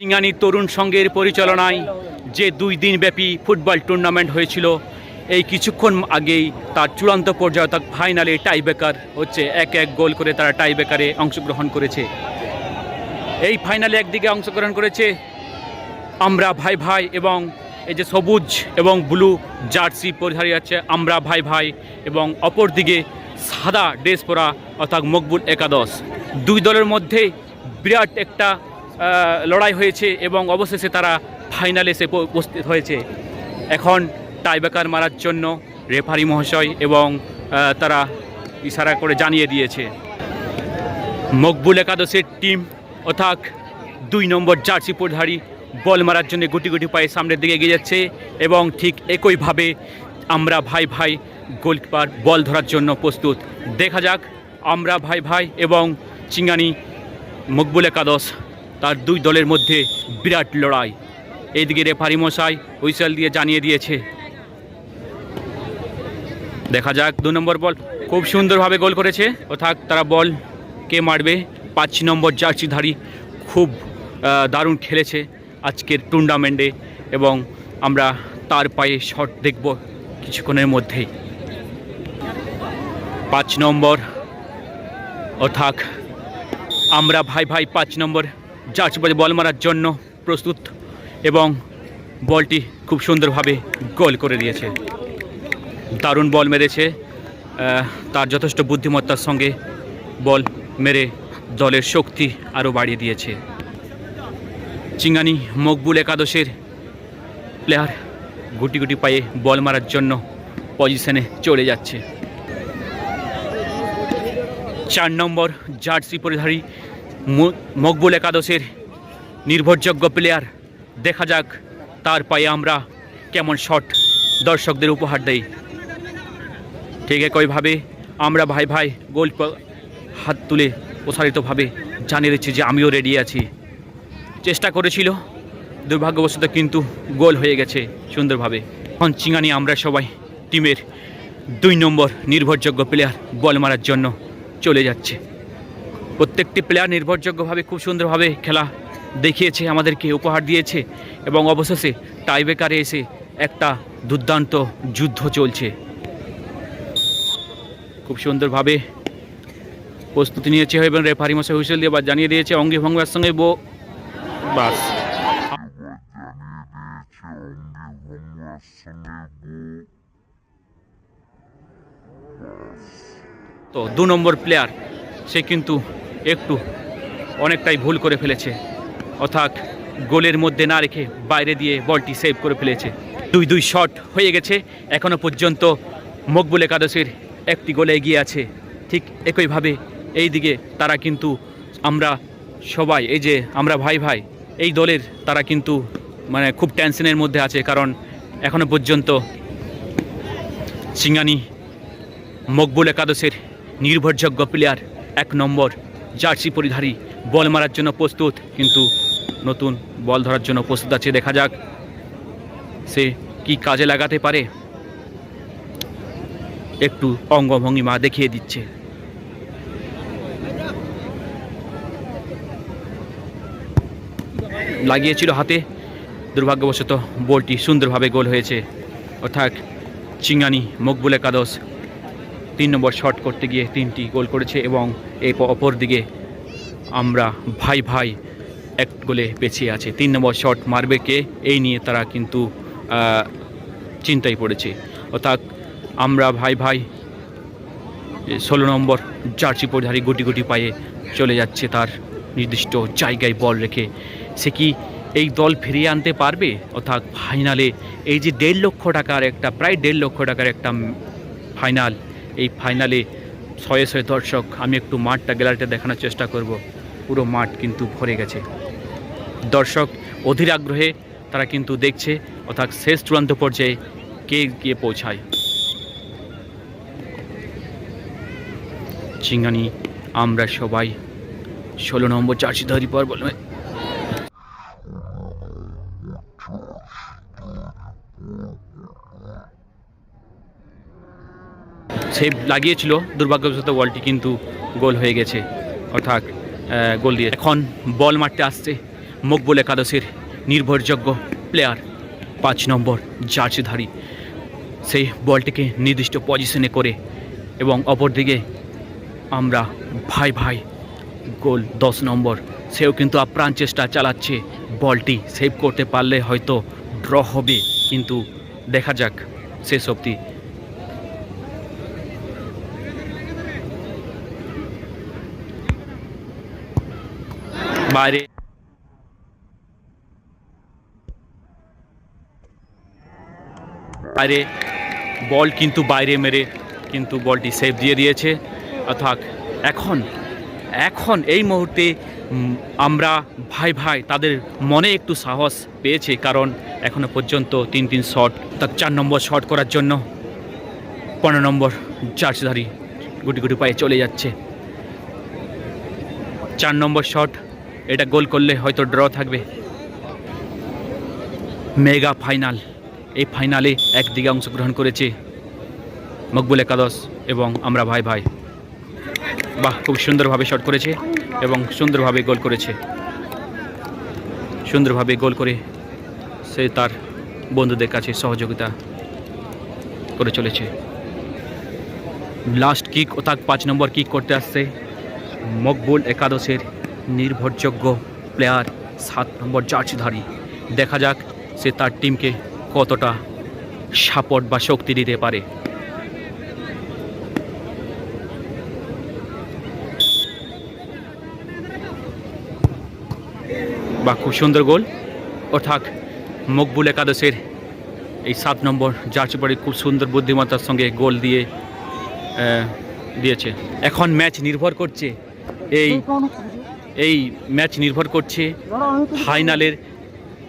সিঙ্গানি তরুণ সংঘের পরিচালনায় যে দুই দিনব্যাপী ফুটবল টুর্নামেন্ট হয়েছিল, এই কিছুক্ষণ আগেই তার চূড়ান্ত পর্যায়ে অর্থাৎ ফাইনালে টাইবেকার হচ্ছে এক এক গোল করে তারা টাইবেকারে অংশগ্রহণ করেছে। এই ফাইনালে একদিকে অংশগ্রহণ করেছে আমরা ভাই ভাই এবং এই যে সবুজ এবং ব্লু জার্সি পরিধারী আছে আমরা ভাই ভাই এবং অপরদিকে সাদা ড্রেস পরা অর্থাৎ মকবুল একাদশ। দুই দলের মধ্যে বিরাট একটা লড়াই হয়েছে এবং অবশেষে তারা ফাইনালে এসে উপস্থিত হয়েছে। এখন টাইবেকার মারার জন্য রেফারি মহাশয় এবং তারা ইশারা করে জানিয়ে দিয়েছে। মকবুল একাদশের টিম অর্থাৎ দুই নম্বর জার্সি পরিধারী বল মারার জন্য গুটি গুটি পায়ে সামনের দিকে এগিয়ে যাচ্ছে এবং ঠিক একইভাবে আমরা ভাই ভাই গোলকিপার বল ধরার জন্য প্রস্তুত। দেখা যাক, আমরা ভাই ভাই এবং চিঙ্গানি মকবুল একাদশ তার দুই দলের মধ্যে বিরাট লড়াই। এইদিকে রেফারি মশাই হুইসেল দিয়ে জানিয়ে দিয়েছে। দেখা যাক, দু নম্বর বল খুব সুন্দরভাবে গোল করেছে। অর্থাৎ তারা বল কে মারবে? পাঁচ নম্বর জার্সিধারী খুব দারুণ খেলেছে আজকের টুর্নামেন্টে এবং আমরা তার পায়ে শট দেখব কিছুক্ষণের মধ্যেই। পাঁচ নম্বর, অর্থাৎ আমরা ভাই ভাই পাঁচ নম্বর জার্সি বল মারার জন্য প্রস্তুত এবং বলটি খুব সুন্দরভাবে গোল করে দিয়েছে। দারুণ বল মেরেছে। তার যথেষ্ট বুদ্ধিমত্তার সঙ্গে বল মেরে দলের শক্তি আরও বাড়িয়ে দিয়েছে। চিঙ্গানি মকবুল একাদশের প্লেয়ার গুটি গুটি পায়ে বল মারার জন্য পজিশনে চলে যাচ্ছে। চার নম্বর জার্সি পরিধারী মকবুল একাদশের নির্ভরযোগ্য প্লেয়ার দেখা যাক, তার পায়ে আমরা কেমন শট দর্শকদের উপহার দেই। ঠিক একইভাবে আমরা ভাই ভাই গোল হাত তুলে প্রসারিতভাবে জানিয়ে দিচ্ছি যে আমিও রেডি আছি। চেষ্টা করেছিল, দুর্ভাগ্যবশত কিন্তু গোল হয়ে গেছে সুন্দরভাবে। এখন চিঙানি আমরা সবাই টিমের দুই নম্বর নির্ভরযোগ্য প্লেয়ার বল মারার জন্য চলে যাচ্ছে। প্রত্যেকটি প্লেয়ার নির্ভরযোগ্যভাবে খুব সুন্দরভাবে খেলা দেখিয়েছে, আমাদেরকে উপহার দিয়েছে এবং অবশেষে টাইবেকারে এসে একটা দুর্দান্ত যুদ্ধ চলছে। খুব সুন্দরভাবে প্রস্তুতি নিয়েছে এবং রেফারি মশাই হুইসেল দিয়ে বা জানিয়ে দিয়েছে, অঙ্গি ভঙ্গার সঙ্গে বো বাস। তো দু নম্বর প্লেয়ার সে কিন্তু একটু অনেকটাই ভুল করে ফেলেছে। অর্থাৎ গোলের মধ্যে না রেখে বাইরে দিয়ে বলটি সেভ করে ফেলেছে। দুই দুই শট হয়ে গেছে। এখনও পর্যন্ত মকবুল একাদশের একটি গোলে এগিয়ে আছে। ঠিক একইভাবে এই দিকে তারা কিন্তু আমরা সবাই, এই যে আমরা ভাই ভাই, এই দলের তারা কিন্তু মানে খুব টেনশনের মধ্যে আছে। কারণ এখনও পর্যন্ত সিঙ্গানি মকবুল একাদশের নির্ভরযোগ্য প্লেয়ার এক নম্বর। জার্সি পরিধারী, বল মারার জন্য প্রস্তুত, কিন্তু নতুন বল ধরার জন্য প্রস্তুত আছে, দেখা যাক সে কি কাজে লাগাতে পারে। একটু অঙ্গভঙ্গিমা দেখিয়ে দিচ্ছে। লাগিয়েছিল হাতে, দুর্ভাগ্যবশত বলটি সুন্দরভাবে গোল হয়েছে। অর্থাৎ চিঙ্গানি, মকবুল একাদশ তিন নম্বর শট করতে গিয়ে তিনটি গোল করেছে এবং এই প- অপর দিকে আমরা ভাই ভাই এক গোলে পেছিয়ে আছে। তিন নম্বর শট মারবে কে? এই নিয়ে তারা কিন্তু চিন্তায় পড়েছে। অর্থাৎ আমরা ভাই ভাই ষোলো নম্বর জার্সি পরিধারী গুটি গুটি পায়ে চলে যাচ্ছে তার নির্দিষ্ট জায়গায় বল রেখে। সে কি এই দল ফিরিয়ে আনতে পারবে? অর্থাৎ ফাইনালে এই যে দেড় লক্ষ টাকার একটা, প্রায় দেড় লক্ষ টাকার একটা ফাইনাল এই ফাইনালে শয়ে শয়ে দর্শক, আমি একটু মাঠটা, গ্যালারিটা দেখানোর চেষ্টা করব। পুরো মাঠ কিন্তু ভরে গেছে। দর্শক, অধীর আগ্রহে তারা কিন্তু দেখছে, অর্থাৎ শেষ চূড়ান্ত পর্যায়ে কে গিয়ে পৌঁছায়। চিঙ্গানি, আমরা সবাই ষোলো নম্বর চার্জি ধরি পর বলবে সেভ লাগিয়েছিল, দুর্ভাগ্যবশত বলটি কিন্তু গোল হয়ে গেছে। অর্থাৎ গোল দিয়ে। এখন বল মারতে আসছে মকবুল একাদশের নির্ভরযোগ্য প্লেয়ার পাঁচ নম্বর জার্সিধারী। সেই বলটিকে নির্দিষ্ট পজিশনে করে এবং অপরদিকে আমরা ভাই ভাই গোল দশ নম্বর। সেও কিন্তু আপ্রাণ চেষ্টা চালাচ্ছে বলটি। সেভ করতে পারলে হয়তো ড্র হবে, কিন্তু দেখা যাক শেষ অবধি বাইরে বাইরে। বল কিন্তু বাইরে মেরে কিন্তু বলটি সেভ দিয়ে দিয়েছে। অর্থাৎ এখন এখন এই মুহূর্তে আমরা ভাই ভাই তাদের মনে একটু সাহস পেয়েছে কারণ এখনও পর্যন্ত তিন তিন শট তার চার নম্বর শট করার জন্য পনেরো নম্বর জার্সিধারী গুটি গুটি পায়ে চলে যাচ্ছে। চার নম্বর শট এটা গোল করলে হয়তো ড্র থাকবে। Mega final. এই ফাইনালে একদিকে অংশগ্রহণ করেছে মকবুল একাদশ এবং আমরা ভাই ভাই। বাহ, খুব সুন্দরভাবে শট করেছে এবং সুন্দরভাবে গোল করেছে। সুন্দরভাবে গোল করে সে তার বন্ধুদের কাছে সহযোগিতা করে চলেছে। লাস্ট কিক ও তাক পাঁচ নম্বর কিক করতে আসছে মকবুল একাদশের নির্ভরযোগ্য প্লেয়ার সাত নম্বর জার্সিধারী। দেখা যাক সে তার টিমকে কতটা সাপোর্ট বা শক্তি দিতে পারে। বা খুব সুন্দর গোল। অর্থাৎ মকবুল একাদশের এই সাত নম্বর জার্সি পরে খুব সুন্দর বুদ্ধিমত্তার সঙ্গে গোল দিয়ে দিয়েছে। এখন ম্যাচ নির্ভর করছে এই এই ম্যাচ নির্ভর করছে ফাইনালের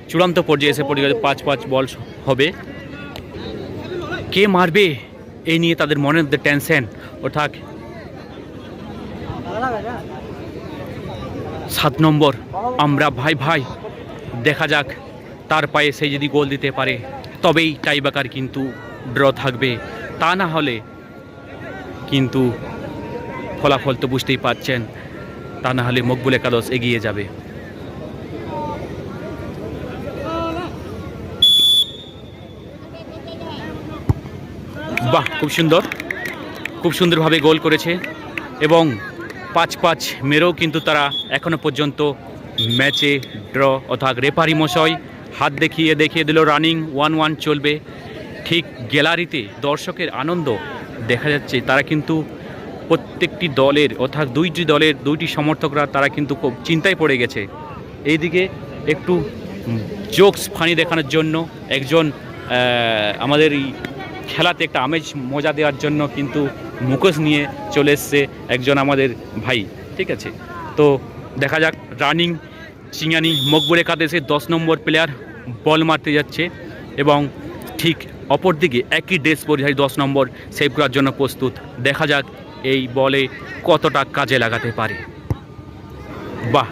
চূড়ান্ত পর্যায়ে এসে পড়ে পাঁচ পাঁচ বল হবে। কে মারবে এই নিয়ে তাদের মনের মধ্যে টেনশন। অর্থাৎ সাত নম্বর, আমরা ভাই ভাই, দেখা যাক তার পায়ে সে যদি গোল দিতে পারে, তবেই টাইবাকার কিন্তু ড্র থাকবে। তা না হলে কিন্তু ফলাফল তো বুঝতেই পারছেন। তা না হলে মকবুল একাদশ এগিয়ে যাবে। বাহ, খুব সুন্দর। খুব সুন্দরভাবে গোল করেছে এবং পাঁচ পাঁচ মেরেও কিন্তু তারা এখনও পর্যন্ত ম্যাচে ড্র, অর্থাৎ রেফারি মশয় হাত দেখিয়ে দেখিয়ে দিল, রানিং ওয়ান ওয়ান চলবে। ঠিক গ্যালারিতে দর্শকের আনন্দ দেখা যাচ্ছে, তারা কিন্তু প্রত্যেকটি দলের, অর্থাৎ দুইটি দলের দুইটি সমর্থকরা, তারা কিন্তু খুব চিন্তায় পড়ে গেছে। এইদিকে একটু জোকস ফানি দেখানোর জন্য, একজন আমাদের এই খেলাতে একটা আমেজ, মজা দেওয়ার জন্য কিন্তু মুখোশ নিয়ে চলে এসছে একজন আমাদের ভাই, ঠিক আছে? তো দেখা যাক, রানিং চিঙানি মকবুল সে দশ নম্বর প্লেয়ার বল মারতে যাচ্ছে এবং ঠিক অপরদিকে একই ড্রেস পরিধারী দশ নম্বর সেভ করার জন্য প্রস্তুত। দেখা যাক এই বলে কতটা কাজে লাগাতে পারে। বাহ,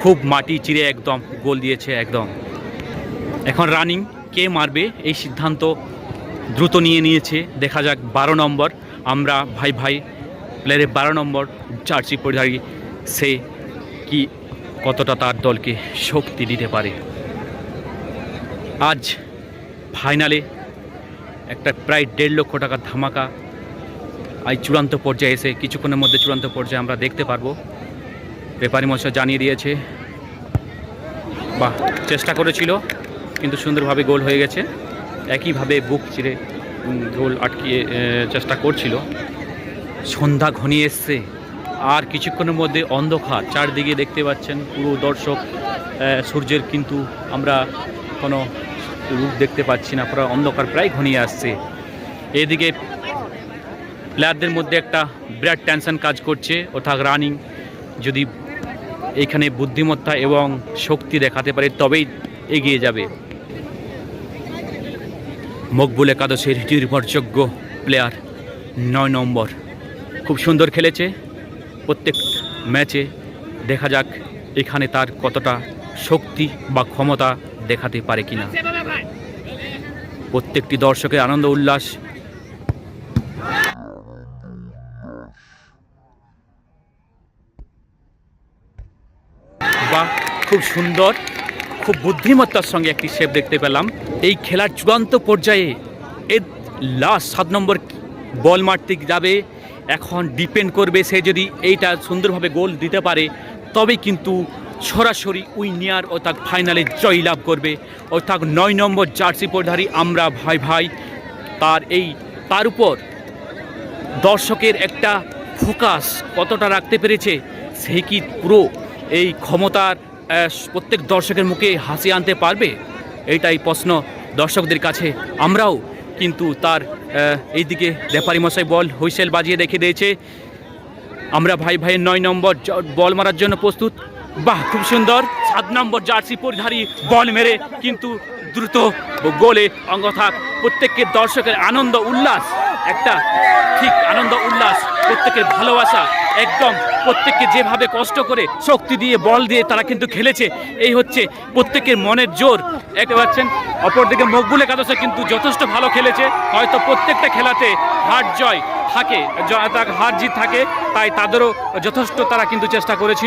খুব মাটি চিরে একদম গোল দিয়েছে একদম। এখন রানিং, কে মারবে এই সিদ্ধান্ত দ্রুত নিয়ে নিয়েছে। দেখা যাক, বারো নম্বর, আমরা ভাই ভাই প্লেয়ারের বারো নম্বর জার্সি পরিধারী, সে কি কতটা তার দলকে শক্তি দিতে পারে। আজ ফাইনালে একটা প্রায় দেড় লক্ষ টাকার ধামাকা আজ চূড়ান্ত পর্যায়ে এসে কিছুক্ষণের মধ্যে চূড়ান্ত পর্যায়ে আমরা দেখতে পারব। ব্যাপারী মশাই জানিয়ে দিয়েছে, বাহ, চেষ্টা করেছিল, কিন্তু সুন্দরভাবে গোল হয়ে গেছে। একইভাবে বুক চিরে গোল আটকিয়ে চেষ্টা করছিল। সন্ধ্যা ঘনিয়ে এসছে, আর কিছুক্ষণের মধ্যে অন্ধকার, চারদিকে দেখতে পাচ্ছেন পুরো দর্শক সূর্যের কিন্তু আমরা কোনো রূপ দেখতে পাচ্ছি না, পুরো অন্ধকার প্রায় ঘনিয়ে আসছে। এদিকে প্লেয়ারদের মধ্যে একটা বিরাট টেনশন কাজ করছে, অর্থাৎ রানিং যদি এখানে বুদ্ধিমত্তা এবং শক্তি দেখাতে পারে, তবেই এগিয়ে যাবে। মকবুল একাদশের নির্ভরযোগ্য প্লেয়ার নয় নম্বর। খুব সুন্দর খেলেছে। প্রত্যেক ম্যাচে দেখা যাক এখানে তার কতটা শক্তি বা ক্ষমতা দেখাতে পারে কিনা। প্রত্যেকটি দর্শকের আনন্দ উল্লাস খুব সুন্দর, খুব বুদ্ধিমত্তার সঙ্গে একটি সেভ দেখতে পেলাম। এই খেলার চূড়ান্ত পর্যায়ে এর লাস্ট সাত নম্বর বল মারতে যাবে, এখন ডিপেন্ড করবে সে যদি এইটা সুন্দরভাবে গোল দিতে পারে তবে কিন্তু সরাসরি উইনিয়ার ও তার ফাইনালে জয়লাভ করবে। অর্থাৎ নয় নম্বর জার্সি পরধারী আমরা ভাই ভাই, তার এই, তার উপর দর্শকের একটা ফোকাস কতটা রাখতে পেরেছে, সে কি পুরো এই ক্ষমতার প্রত্যেক দর্শকের মুখে হাসি আনতে পারবে? এইটাই প্রশ্ন দর্শকদের কাছে। আমরাও কিন্তু তার এইদিকে রেফারি মশাই বল হুইসেল বাজিয়ে দেখে দিয়েছে। আমরা ভাই ভাইয়ের নয় নম্বর বল মারার জন্য প্রস্তুত। বাহ, খুব সুন্দর। সাত নম্বর জার্সি পরিধারী বল মেরে কিন্তু দ্রুত গোলে অঙ্গ থাক প্রত্যেককে দর্শকের আনন্দ, উল্লাস। একটা ঠিক আনন্দ, উল্লাস, প্রত্যেকের ভালোবাসা, একদম প্রত্যেককে যেভাবে কষ্ট করে শক্তি দিয়ে, বল দিয়ে তারা কিন্তু খেলেছে, এই হচ্ছে প্রত্যেকের মনের জোর। একে পাচ্ছেন, অপরদিকে মকবুল একাদশে কিন্তু যথেষ্ট ভালো খেলেছে, হয়তো প্রত্যেকটা খেলাতে হার জয় থাকে হার জিত থাকে, তাই তাদেরও যথেষ্ট তারা কিন্তু চেষ্টা করেছিল।